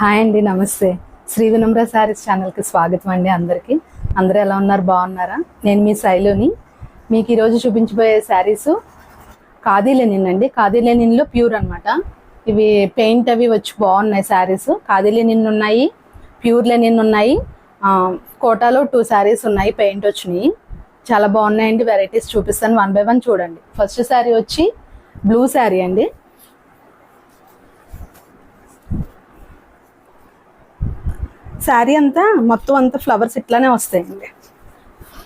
Hi అండి నమస్తే. శ్రీ వినమ్ర శారీస్ ఛానల్కి స్వాగతం అండి అందరికీ. అందరూ ఎలా ఉన్నారు? బాగున్నారా? నేను మీ శైలుని మీకు ఈరోజు చూపించబోయే శారీస్ ఖాదీ లెనిన్ అండి. ఖాదీ లెనిన్లో ప్యూర్ అనమాట ఇవి పెయింట్ అవి వచ్చి బాగున్నాయి శారీస్. ఖాదీ లెనిన్ ఉన్నాయి ప్యూర్ లెనిన్ ఉన్నాయి. కోటాలో టూ శారీస్ ఉన్నాయి పెయింట్ వచ్చినాయి. చాలా బాగున్నాయండి వెరైటీస్ చూపిస్తాను. వన్ బై వన్ చూడండి. ఫస్ట్ శారీ వచ్చి బ్లూ శారీ అండి. శారీ అంతా మొత్తం అంతా ఫ్లవర్స్ ఇట్లానే వస్తాయండి.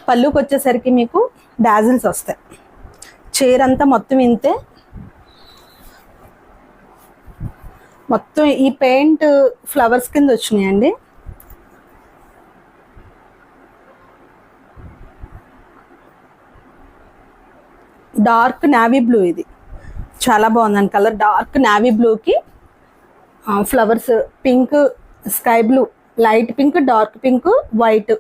పళ్ళుకి వచ్చేసరికి మీకు డాజిల్స్ వస్తాయి. చీర అంతా మొత్తం ఇంతే. మొత్తం ఈ పెయింట్ ఫ్లవర్స్ కింద వచ్చినాయండి. డార్క్ నావీ బ్లూ ఇది. చాలా బాగుందండి కలర్. డార్క్ నావీ బ్లూకి flowers pink sky blue light pink dark pink white.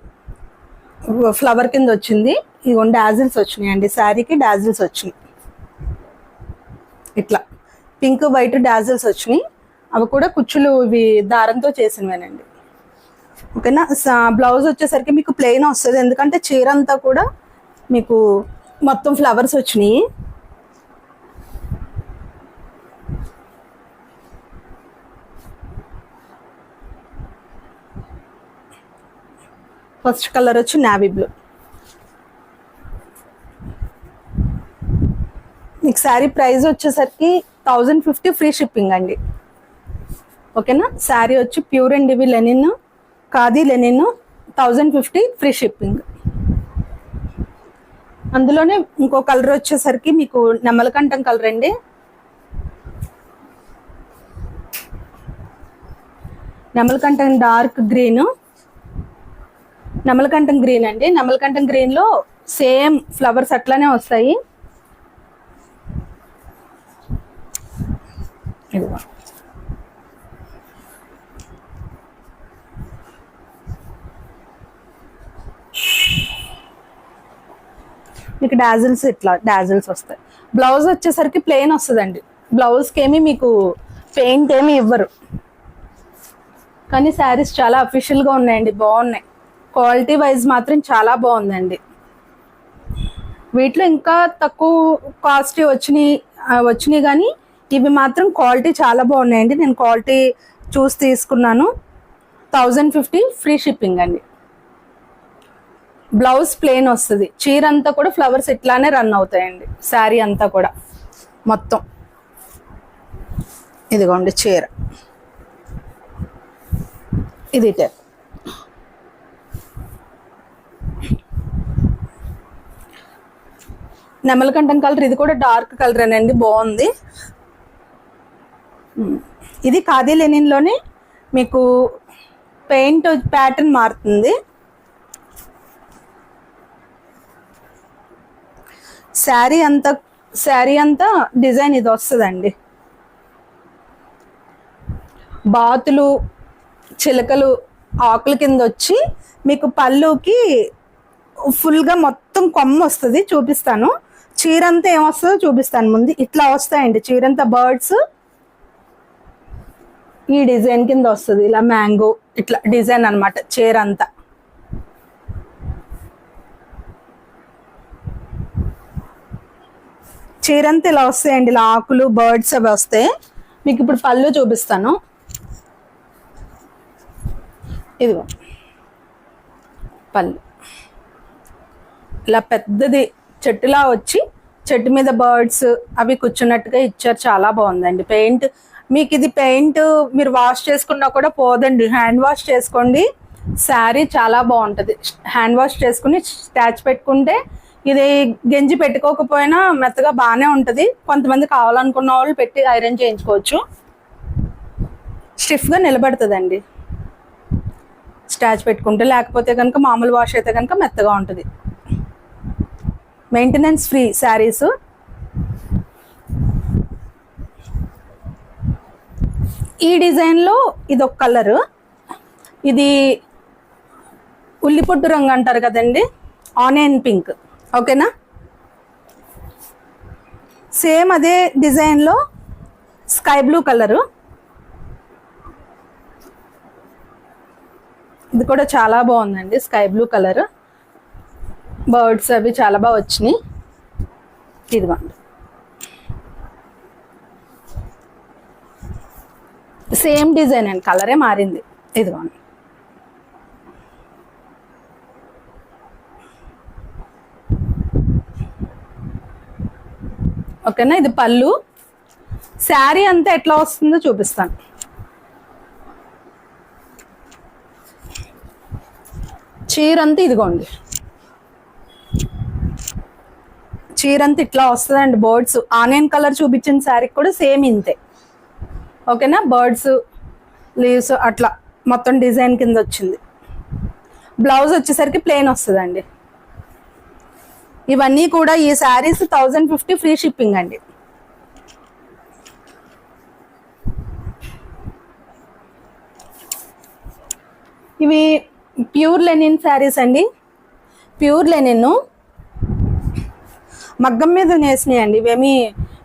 Flower కింద వచ్చింది. ఇదిగో డాజిల్స్ వచ్చినాయండి. శారీకి డాజిల్స్ వచ్చినాయి. ఇట్లా. పింక్ వైట్ డాజిల్స్ వచ్చినాయి. అవి కూడా కుచ్చులు ఇవి దారంతో చేసినవేనండి. ఓకేనా? బ్లౌజ్ వచ్చేసరికి మీకు ప్లెయిన్ వస్తుంది. ఎందుకంటే చీర అంతా కూడా మీకు మొత్తం ఫ్లవర్స్ వచ్చినాయి. ఫస్ట్ కలర్ వచ్చి నావీ బ్లూ. మీకు శారీ ప్రైస్ వచ్చేసరికి థౌజండ్ ఫిఫ్టీ ఫ్రీ షిప్పింగ్ అండి. ఓకేనా? శారీ వచ్చి ప్యూర్ అండ్ ఇవి linen khadi linen thousand fifty free shipping. అందులోనే ఇంకో కలర్ వచ్చేసరికి మీకు నెమలకంఠం కలర్ అండి. నెమలకంఠం డార్క్ గ్రీన్ నమలకంఠం గ్రీన్ అండి. నమలకంఠం గ్రీన్లో సేమ్ ఫ్లవర్స్ అట్లానే వస్తాయి. మీకు డాజిల్స్ ఇట్లా డాజిల్స్ వస్తాయి. బ్లౌజ్ వచ్చేసరికి ప్లెయిన్ వస్తుందండి. బ్లౌజ్కి ఏమి మీకు పెయింట్ ఏమి ఇవ్వరు. కానీ శారీస్ చాలా అఫీషియల్గా ఉన్నాయండి. బాగున్నాయి. క్వాలిటీ వైజ్ మాత్రం చాలా బాగుందండి. వీటిలో ఇంకా తక్కువ కాస్ట్ వచ్చినాయి వచ్చినాయి కానీ ఇవి మాత్రం క్వాలిటీ చాలా బాగున్నాయండి. నేను క్వాలిటీ చూసి తీసుకున్నాను. థౌజండ్ ఫిఫ్టీ ఫ్రీ షిప్పింగ్ అండి. బ్లౌజ్ ప్లెయిన్ వస్తుంది. చీర అంతా కూడా ఫ్లవర్స్ ఇట్లానే రన్ అవుతాయండి. శారీ అంతా కూడా మొత్తం. ఇదిగోండి చీర. ఇది టైప్. నెమలకంఠం కలర్ ఇది కూడా డార్క్ కలర్ అండి బాగుంది. ఇది ఖాదీ లెనిన్లోనే మీకు పెయింట్ ప్యాటర్న్ మారుతుంది. శారీ అంతా శారీ అంతా డిజైన్ ఇది వస్తుందండి. బాతులు చిలకలు ఆకుల కింద వచ్చి మీకు పళ్ళుకి ఫుల్గా మొత్తం కొమ్మ వస్తుంది చూపిస్తాను. చీరంతా ఏమొస్తుందో చూపిస్తాను ముందు. ఇట్లా వస్తాయండి చీరంతా బర్డ్స్. ఈ డిజైన్ కింద వస్తుంది ఇలా మ్యాంగో ఇట్లా డిజైన్ అన్నమాట చీర అంతా చీరంతా ఇలా వస్తాయండి ఇలా ఆకులు బర్డ్స్ అవి వస్తాయి. మీకు ఇప్పుడు పళ్ళు చూపిస్తాను. ఇదిగో. పళ్ళు. ఇలా పెద్దది చెట్టులా వచ్చి చెట్టు మీద బర్డ్స్ అవి కూర్చున్నట్టుగా ఇచ్చారు. చాలా బాగుందండి. పెయింట్ మీకు ఇది పెయింట్ మీరు వాష్ చేసుకున్నా కూడా పోదండి. హ్యాండ్ వాష్ చేసుకోండి. శారీ చాలా బాగుంటుంది. హ్యాండ్ వాష్ చేసుకుని స్టాచ్ పెట్టుకుంటే ఇది గెంజి పెట్టుకోకపోయినా మెత్తగా బాగానే ఉంటుంది. కొంతమంది కావాలనుకున్న వాళ్ళు పెట్టి ఐరన్ చేయించుకోవచ్చు. స్టిఫ్గా నిలబడుతుందండి. స్టాచ్ పెట్టుకుంటే లేకపోతే కనుక మామూలు వాష్ అయితే కనుక మెత్తగా ఉంటుంది. మెయింటెనెన్స్ ఫ్రీ శారీస్ ఈ డిజైన్లో ఇది ఒక కలరు ఇది ఉల్లిపొట్టు రంగు అంటారు కదండి. ఆనియన్ పింక్ ఓకేనా సేమ్ అదే డిజైన్లో స్కై బ్లూ కలరు ఇది కూడా చాలా బాగుందండి స్కై బ్లూ కలర్ బర్డ్స్ అవి చాలా బాగా వచ్చినాయి. ఇదిగోండి సేమ్ డిజైన్ అండి కలరే మారింది. ఇదిగోండి ఓకేనా? ఇది పళ్ళు. శారీ అంతా ఎట్లా వస్తుందో చూపిస్తాను. చీర అంతా ఇదిగోండి. చీర ఇట్లా వస్తుందండి బర్డ్స్ ఆనియన్ కలర్ చూపించిన శారీకి కూడా సేమ్ ఇంతే. ఓకేనా? బర్డ్స్ లీవ్స్ అట్లా మొత్తం డిజైన్ కింద వచ్చింది. బ్లౌజ్ వచ్చేసరికి ప్లెయిన్ వస్తుందండి. ఇవన్నీ కూడా ఈ saris thousand fifty free shipping అండి. ఇవి ప్యూర్ లెనిన్ శారీస్ అండి. ప్యూర్ లెనిన్ మగ్గం మీద వేసినాయి అండి ఇవేమి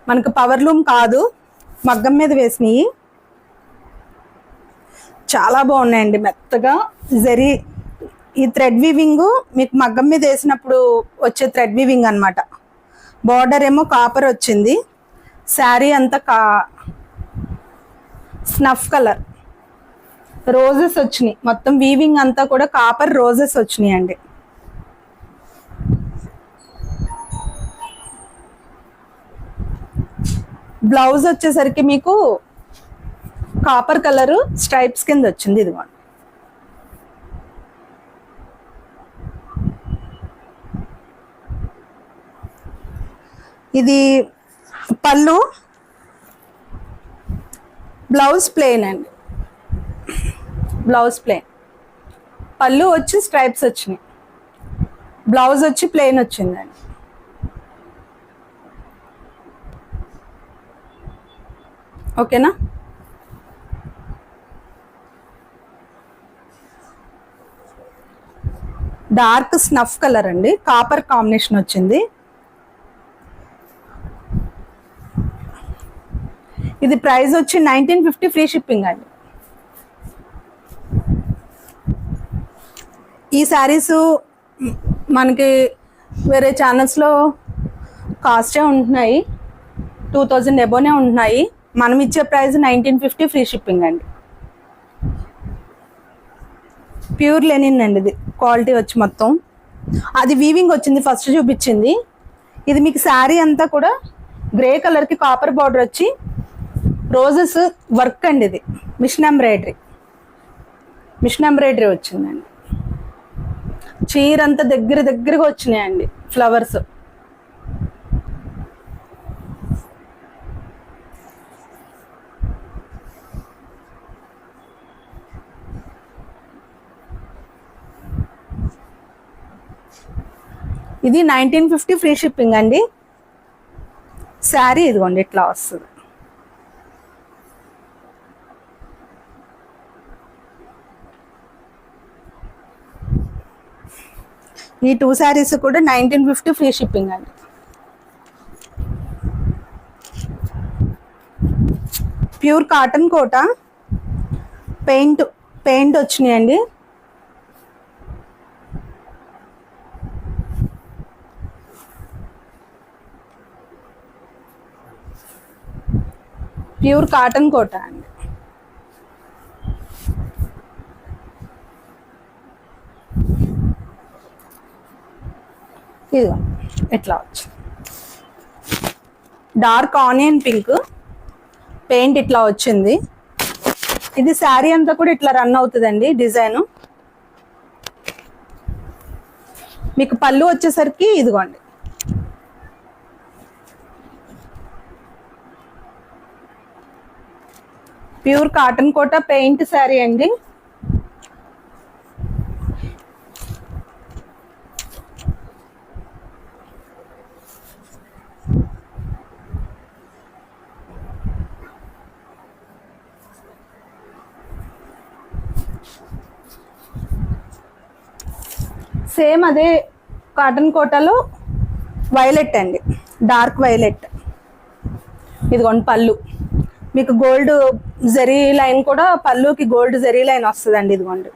మనకు పవర్ లూమ్ కాదు. మగ్గం మీద వేసినాయి. చాలా బాగున్నాయండి. మెత్తగా జరీ. ఈ థ్రెడ్ వీవింగ్ మీకు మగ్గం మీద వేసినప్పుడు వచ్చే థ్రెడ్ వీవింగ్ అనమాట బార్డర్ ఏమో కాపర్ వచ్చింది. శారీ అంతా కా స్నఫ్ కలర్ రోజెస్ వచ్చినాయి. మొత్తం వీవింగ్ అంతా కూడా కాపర్ రోజెస్ వచ్చినాయి అండి బ్లౌజ్ వచ్చేసరికి మీకు కాపర్ కలర్ స్ట్రైప్స్ కింద వచ్చింది ఇదిగోండి. ఇది పళ్ళు బ్లౌజ్ ప్లెయిన్ అండి. Blouse plain. పళ్ళు వచ్చి స్ట్రైప్స్ వచ్చినాయి. బ్లౌజ్ వచ్చి ప్లెయిన్ వచ్చిందండి. ఓకేనా? డార్క్ స్నఫ్ కలర్ అండి. కాపర్ కాంబినేషన్ వచ్చింది. ఇది ప్రైస్ వచ్చి నైన్టీన్ ఫిఫ్టీ ఫ్రీ షిప్పింగ్ అండి. ఈ శారీస్ మనకి వేరే ఛానల్స్లో కాస్టే ఉంటున్నాయి. టూ థౌజండ్ ఎబోనే ఉంటున్నాయి. మనం ఇచ్చే price nineteen fifty free shipping అండి. ప్యూర్ లెనిన్ అండి ఇది. క్వాలిటీ వచ్చి మొత్తం. అది వీవింగ్ వచ్చింది ఫస్ట్ చూపించింది. ఇది మీకు శారీ అంతా కూడా గ్రే కలర్కి కాపర్ బార్డర్ వచ్చి రోజెస్ వర్క్ అండి ఇది. Machine embroidery. మిషన్ ఎంబ్రాయిడరీ వచ్చిందండి. చీర అంతా దగ్గర దగ్గరగా వచ్చినాయండి ఫ్లవర్స్ ఇది నైన్టీన్ ఫిఫ్టీ ఫ్రీ షిప్పింగ్ అండి. శారీ ఇదిగోండి ఇట్లా వస్తుంది ఈ టూ శారీస్ కూడా నైన్టీన్ ఫిఫ్టీ ఫ్రీ షిప్పింగ్ అండి. Pure cotton Kota. Paint paint వచ్చినాయండి. ప్యూర్ కాటన్ కోట అండి. ఇదిగో ఇట్లా వచ్చు. డార్క్ ఆనియన్ పింక్ పెయింట్ ఇట్లా వచ్చింది. ఇది శారీ అంతా కూడా ఇట్లా రన్ అవుతుందండి డిజైన్. మీకు పళ్ళు వచ్చేసరికి ఇదిగోండి. Pure cotton Kota paint sari అండి. సేమ్ అదే కాటన్ కోటలో వైలెట్ అండి. Dark violet. ఇదిగోండి పళ్ళు. మీకు గోల్డ్ జరీ లైన్ కూడా పళ్ళుకి గోల్డ్ జరీ లైన్ వస్తుందండి ఇదిగోండి.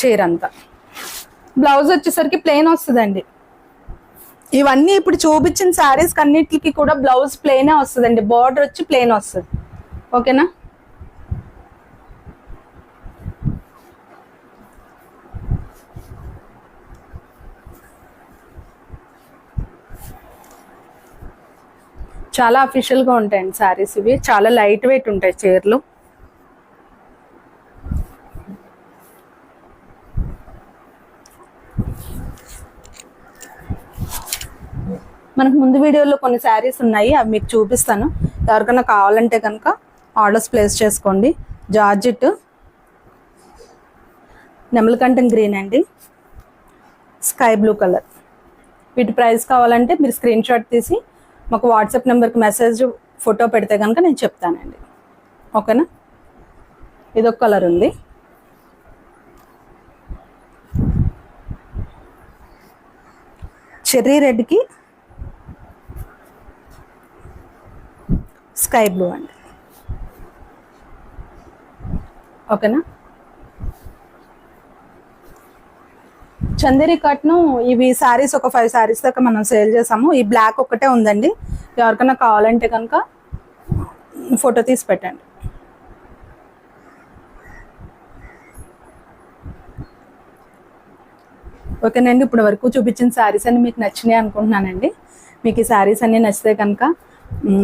చీర అంతా బ్లౌజ్ వచ్చేసరికి ప్లెయిన్ వస్తుందండి. ఇవన్నీ ఇప్పుడు చూపించిన శారీస్ అన్నిటికి కూడా బ్లౌజ్ ప్లెయినే వస్తుందండి. బార్డర్ వచ్చి ప్లెయిన్ వస్తుంది. ఓకేనా? చాలా అఫీషియల్గా ఉంటాయండి శారీస్ ఇవి. చాలా లైట్ వెయిట్ ఉంటాయి చీరలు. మనకు ముందు వీడియోలో కొన్ని శారీస్ ఉన్నాయి. అవి మీకు చూపిస్తాను. ఎవరికైనా కావాలంటే కనుక ఆర్డర్స్ ప్లేస్ చేసుకోండి. జార్జిట్ నెమలకంఠం గ్రీన్ అండి. Sky blue colour. వీటి ప్రైస్ కావాలంటే మీరు స్క్రీన్ షాట్ తీసి మాకు వాట్సాప్ నెంబర్కి మెసేజ్ ఫోటో పెడితే కనుక నేను చెప్తానండి. ఓకేనా? ఇదొక కలర్ ఉంది. చెర్రీ రెడ్కి స్కై బ్లూ అండి. ఓకేనా? చందేరి కట్ను ఇవి శారీస్ ఒక ఫైవ్ శారీస్ దాకా మనం సేల్ చేసాము. ఈ బ్లాక్ ఒకటే ఉందండి. ఎవరికైనా కావాలంటే కనుక ఫోటో తీసి పెట్టండి. ఓకేనండి ఇప్పుడు వరకు చూపించిన శారీస్ అన్ని మీకు నచ్చినాయి అనుకుంటున్నానండి. మీకు ఈ శారీస్ అన్నీ నచ్చితే కనుక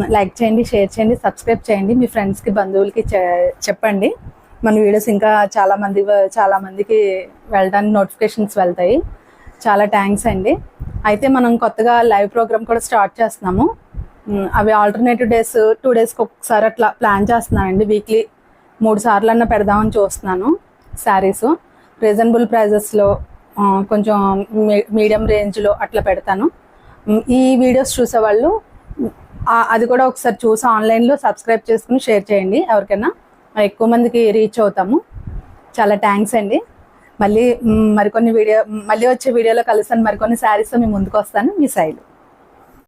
లైక్ చేయండి షేర్ చేయండి సబ్స్క్రైబ్ చేయండి. మీ ఫ్రెండ్స్కి బంధువులకి చె- చెప్పండి. మన వీడియోస్ ఇంకా చాలా మంది చాలా మందికి వెళ్ళడానికి నోటిఫికేషన్స్ వెళ్తాయి. చాలా థ్యాంక్స్ అండి. అయితే మనం కొత్తగా లైవ్ ప్రోగ్రామ్ కూడా స్టార్ట్ చేస్తున్నాము. అవి ఆల్టర్నేటివ్ డేస్ టూ డేస్కి ఒకసారి అట్లా ప్లాన్ చేస్తున్నానండి. వీక్లీ మూడు సార్లు అన్న పెడదామని చూస్తున్నాను శారీస్ రీజనబుల్ ప్రైజెస్లో కొంచెం మీడియం రేంజ్లో అట్లా పెడతాను. ఈ వీడియోస్ చూసేవాళ్ళు అది కూడా ఒకసారి చూసి ఆన్లైన్లో సబ్స్క్రైబ్ చేసుకుని షేర్ చేయండి ఎవరికైనా. ఎక్కువ మందికి రీచ్ అవుతాము. చాలా థ్యాంక్స్ అండి. మళ్ళీ మరికొన్ని వీడియో మళ్ళీ వచ్చే వీడియోలో కలుస్తాను. మరికొన్ని శారీస్తో మీ ముందుకు వస్తాను. మీ సైడ్